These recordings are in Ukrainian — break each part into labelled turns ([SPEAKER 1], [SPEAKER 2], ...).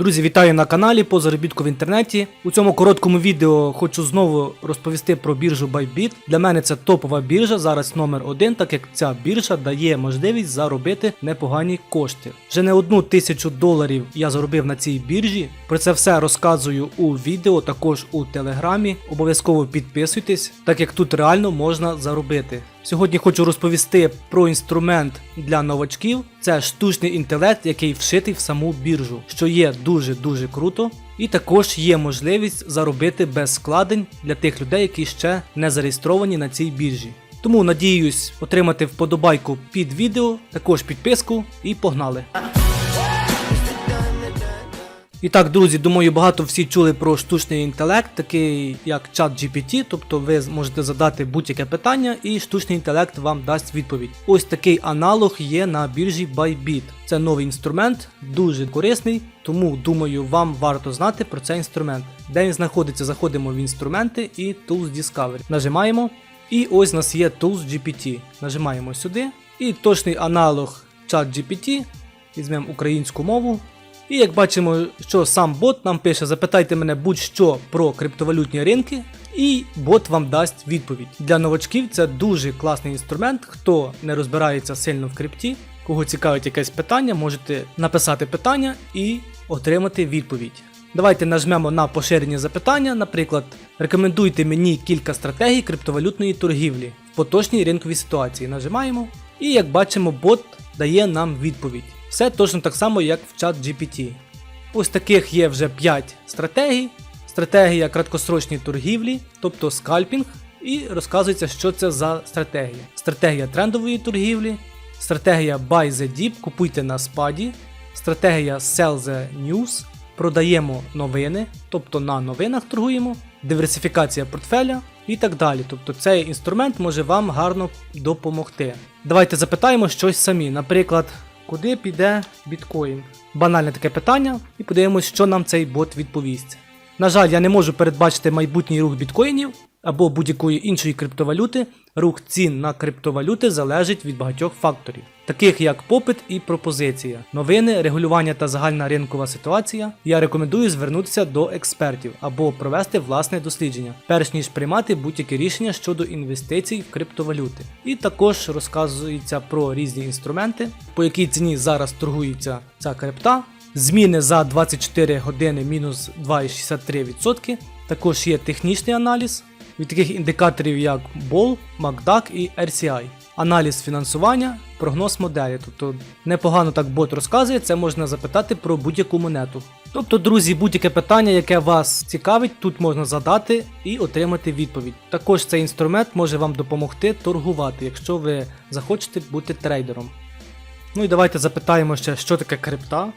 [SPEAKER 1] Друзі, вітаю на каналі по заробітку в інтернеті. У цьому короткому відео хочу знову розповісти про біржу Bybit. Для мене це топова біржа, зараз номер один, так як ця біржа дає можливість заробити непогані кошти. Вже не одну тисячу доларів я заробив на цій біржі. Про це все розказую у відео, також у телеграмі. Обов'язково підписуйтесь, так як тут реально можна заробити. Сьогодні хочу розповісти про інструмент для новачків. Це штучний інтелект, який вшитий в саму біржу, що є дуже-дуже круто. І також є можливість заробити без складень для тих людей, які ще не зареєстровані на цій біржі. Тому надіюсь отримати вподобайку під відео, також підписку і погнали. І так, друзі, думаю, багато всі чули про штучний інтелект, такий як чат GPT, тобто ви можете задати будь-яке питання, і штучний інтелект вам дасть відповідь. Ось такий аналог є на біржі Bybit. Це новий інструмент, дуже корисний, тому думаю, вам варто знати про цей інструмент. Де він знаходиться, заходимо в інструменти і Tools Discovery. Нажимаємо. І ось у нас є Tools GPT. Нажимаємо сюди. І точний аналог чат GPT. Візьмемо українську мову. І як бачимо, що сам бот нам пише, запитайте мене будь-що про криптовалютні ринки, і бот вам дасть відповідь. Для новачків це дуже класний інструмент. Хто не розбирається сильно в крипті, кого цікавить якесь питання, можете написати питання і отримати відповідь. Давайте нажмемо на поширені запитання. Наприклад, рекомендуйте мені кілька стратегій криптовалютної торгівлі в поточній ринковій ситуації. Нажимаємо. І як бачимо, бот дає нам відповідь. Все точно так само, як в чат GPT. Ось таких є вже 5 стратегій. Стратегія краткосрочної торгівлі, тобто скальпінг, і розказується, що це за стратегія. Стратегія трендової торгівлі, стратегія Buy the Dip, купуйте на спаді, стратегія Sell the News, продаємо новини, тобто на новинах торгуємо, диверсифікація портфеля і так далі. Тобто цей інструмент може вам гарно допомогти. Давайте запитаємо щось самі. Наприклад, куди піде біткоін? Банальне таке питання, і подивимось, що нам цей бот відповість. На жаль, я не можу передбачити майбутній рух біткоїнів або будь-якої іншої криптовалюти. Рух цін на криптовалюти залежить від багатьох факторів, таких як попит і пропозиція, новини, регулювання та загальна ринкова ситуація. Я рекомендую звернутися до експертів або провести власне дослідження, перш ніж приймати будь-які рішення щодо інвестицій в криптовалюти. І також розказується про різні інструменти, по якій ціні зараз торгується ця крипта. Зміни за 24 години мінус 2,63%. Також є технічний аналіз від таких індикаторів як BOL, MACD і RCI. Аналіз фінансування, прогноз моделі. Тобто непогано так бот розказує, це можна запитати про будь-яку монету. Тобто, друзі, будь-яке питання, яке вас цікавить, тут можна задати і отримати відповідь. Також цей інструмент може вам допомогти торгувати, якщо ви захочете бути трейдером. Ну і давайте запитаємо ще, що таке крипта.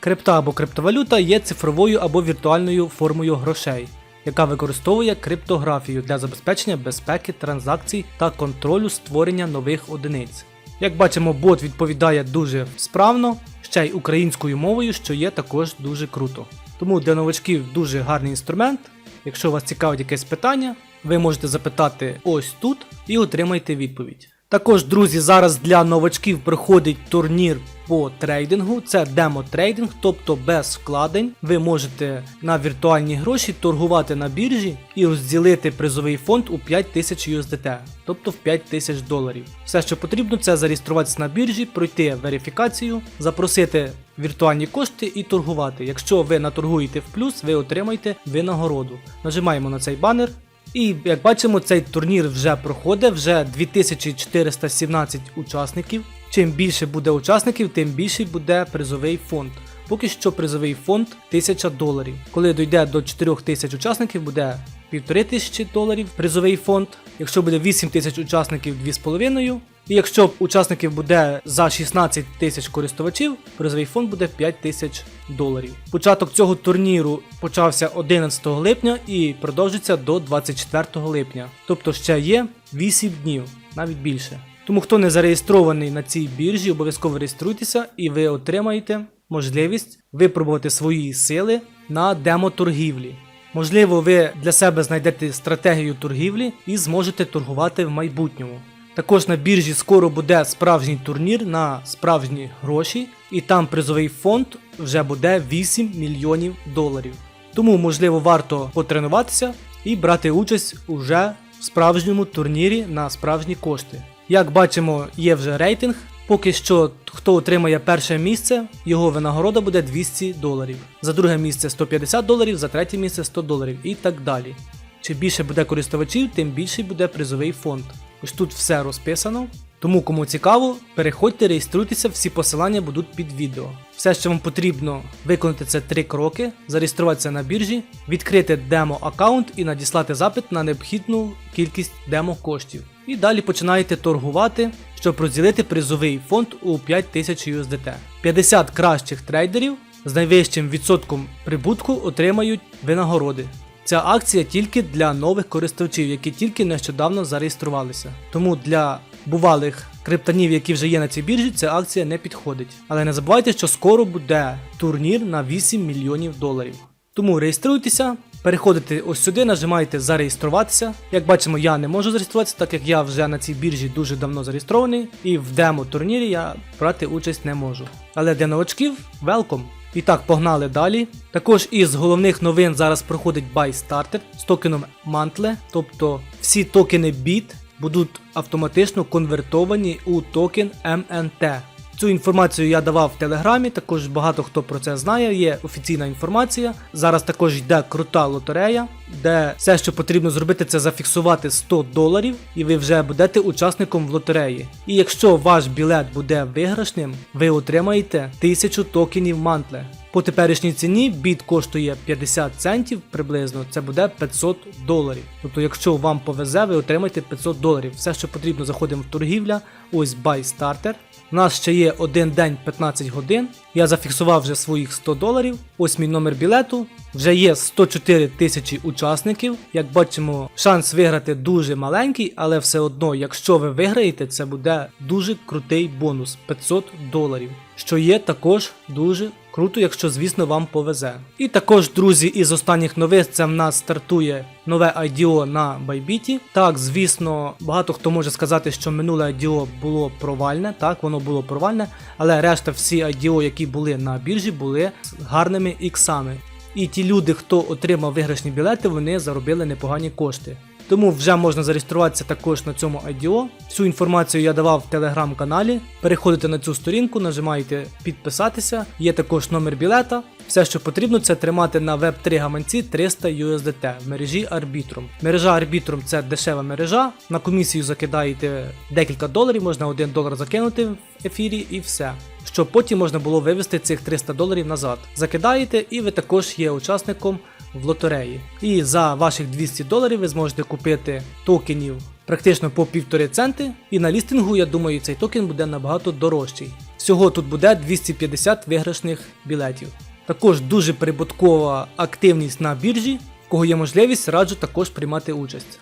[SPEAKER 1] Крипта або криптовалюта є цифровою або віртуальною формою грошей, яка використовує криптографію для забезпечення безпеки транзакцій та контролю створення нових одиниць. Як бачимо, бот відповідає дуже справно, ще й українською мовою, що є також дуже круто. Тому для новачків дуже гарний інструмент. Якщо вас цікавить якесь питання, ви можете запитати ось тут і отримайте відповідь. Також, друзі, зараз для новачків проходить турнір по трейдингу. Це демо-трейдинг, тобто без вкладень. Ви можете на віртуальні гроші торгувати на біржі і розділити призовий фонд у 5000 USDT, тобто в 5000 доларів. Все, що потрібно, це зареєструватися на біржі, пройти верифікацію, запросити віртуальні кошти і торгувати. Якщо ви наторгуєте в плюс, ви отримаєте винагороду. Нажимаємо на цей банер. І як бачимо, цей турнір вже проходить, вже 2417 учасників. Чим більше буде учасників, тим більший буде призовий фонд. Поки що призовий фонд 1000 доларів. Коли дійде до 4000 учасників, буде 1500 доларів призовий фонд. Якщо буде 8000 учасників 2,5. І якщо учасників буде за 16 тисяч користувачів, призовий фонд буде 5 тисяч доларів. Початок цього турніру почався 11 липня і продовжиться до 24 липня. Тобто ще є 8 днів, навіть більше. Тому хто не зареєстрований на цій біржі, обов'язково реєструйтеся і ви отримаєте можливість випробувати свої сили на демо-торгівлі. Можливо, ви для себе знайдете стратегію торгівлі і зможете торгувати в майбутньому. Також на біржі скоро буде справжній турнір на справжні гроші, і там призовий фонд вже буде 8 мільйонів доларів. Тому, можливо, варто потренуватися і брати участь уже в справжньому турнірі на справжні кошти. Як бачимо, є вже рейтинг. Поки що, хто отримає перше місце, його винагорода буде 200 доларів. За друге місце 150 доларів, за третє місце 100 доларів і так далі. Чим більше буде користувачів, тим більший буде призовий фонд. Ось тут все розписано. Тому, кому цікаво, переходьте, реєструйтеся, всі посилання будуть під відео. Все, що вам потрібно виконати, це три кроки: зареєструватися на біржі, відкрити демо-аккаунт і надіслати запит на необхідну кількість демо-коштів. І далі починаєте торгувати, щоб розділити призовий фонд у 5000 USDT. 50 кращих трейдерів з найвищим відсотком прибутку отримають винагороди. Ця акція тільки для нових користувачів, які тільки нещодавно зареєструвалися. Тому для бувалих криптонів, які вже є на цій біржі, ця акція не підходить. Але не забувайте, що скоро буде турнір на 8 мільйонів доларів. Тому реєструйтеся, переходите ось сюди, нажимаєте зареєструватися. Як бачимо, я не можу зареєструватися, так як я вже на цій біржі дуже давно зареєстрований, і в демо-турнірі я брати участь не можу. Але для новачків велком. І так, погнали далі. Також із головних новин зараз проходить Buy Starter з токеном Mantle, тобто всі токени BIT будуть автоматично конвертовані у токен MNT. Цю інформацію я давав в телеграмі, також багато хто про це знає, є офіційна інформація. Зараз також йде крута лотерея, де все, що потрібно зробити, це зафіксувати 100 доларів, і ви вже будете учасником в лотереї. І якщо ваш білет буде виграшним, ви отримаєте 1000 токенів мантле. По теперішній ціні біт коштує 50 центів приблизно, це буде 500 доларів. Тобто, якщо вам повезе, ви отримаєте 500 доларів. Все, що потрібно, заходимо в торгівля, ось Buy Starter. У нас ще є один день 15 годин. Я зафіксував вже своїх 100 доларів. Ось мій номер білету. Вже є 104 тисячі учасників. Як бачимо, шанс виграти дуже маленький, але все одно, якщо ви виграєте, це буде дуже крутий бонус 500 доларів. Що є також дуже круто, якщо, звісно, вам повезе. І також, друзі, із останніх новин це в нас стартує нове IDO на Bybit. Так, звісно, багато хто може сказати, що минуле IDO було провальне. Так, воно було провальне, але решта всі IDO, які були на біржі, були гарними іксами. І ті люди, хто отримав виграшні білети, вони заробили непогані кошти. Тому вже можна зареєструватися також на цьому IDO. Всю інформацію я давав в телеграм-каналі. Переходите на цю сторінку, нажимаєте підписатися. Є також номер білета. Все, що потрібно, це тримати на Web3 гаманці 300 USDT в мережі Arbitrum. Мережа Arbitrum це дешева мережа. На комісію закидаєте декілька доларів, можна 1 долар закинути в ефірі і все. Щоб потім можна було вивести цих 300 доларів назад. Закидаєте, і ви також є учасником в лотереї. І за ваших 200 доларів ви зможете купити токенів практично по півтори центи. І на лістингу, я думаю, цей токен буде набагато дорожчий. Всього тут буде 250 виграшних білетів. Також дуже прибуткова активність на біржі. Кого є можливість, раджу також приймати участь.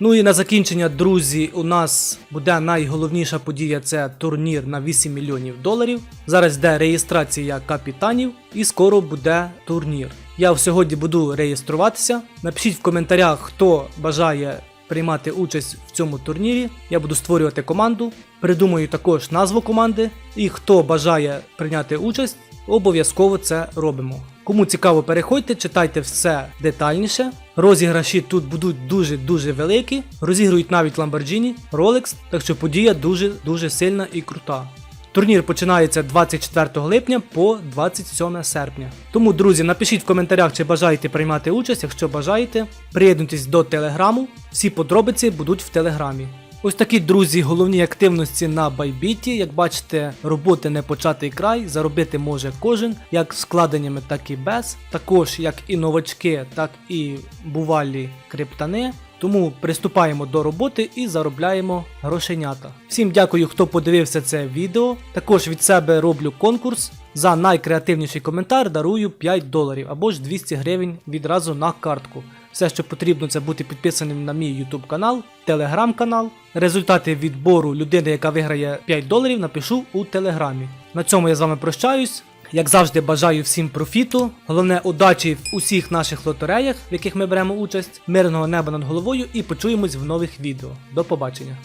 [SPEAKER 1] Ну і на закінчення, друзі, у нас буде найголовніша подія це турнір на 8 мільйонів доларів. Зараз йде реєстрація капітанів і скоро буде турнір. Я сьогодні буду реєструватися. Напишіть в коментарях, хто бажає приймати участь в цьому турнірі. Я буду створювати команду. Придумаю також назву команди. І хто бажає прийняти участь, обов'язково це робимо. Кому цікаво, переходьте, читайте все детальніше. Розіграші тут будуть дуже-дуже великі. Розігрують навіть Lamborghini, Rolex, так що подія дуже-дуже сильна і крута. Турнір починається 24 липня по 27 серпня. Тому, друзі, напишіть в коментарях, чи бажаєте приймати участь. Якщо бажаєте, приєднуйтесь до телеграму. Всі подробиці будуть в телеграмі. Ось такі, друзі, головні активності на Байбіті. Як бачите, роботи не початий край, заробити може кожен, як з вкладеннями, так і без. Також як і новачки, так і бувалі криптани. Тому приступаємо до роботи і заробляємо грошенята. Всім дякую, хто подивився це відео. Також від себе роблю конкурс. За найкреативніший коментар дарую 5 доларів або ж 200 гривень відразу на картку. Все, що потрібно, це бути підписаним на мій YouTube канал, Telegram канал. Результати відбору людини, яка виграє 5 доларів, напишу у телеграмі. На цьому я з вами прощаюсь. Як завжди, бажаю всім профіту. Головне удачі в усіх наших лотереях, в яких ми беремо участь, мирного неба над головою і почуємось в нових відео. До побачення.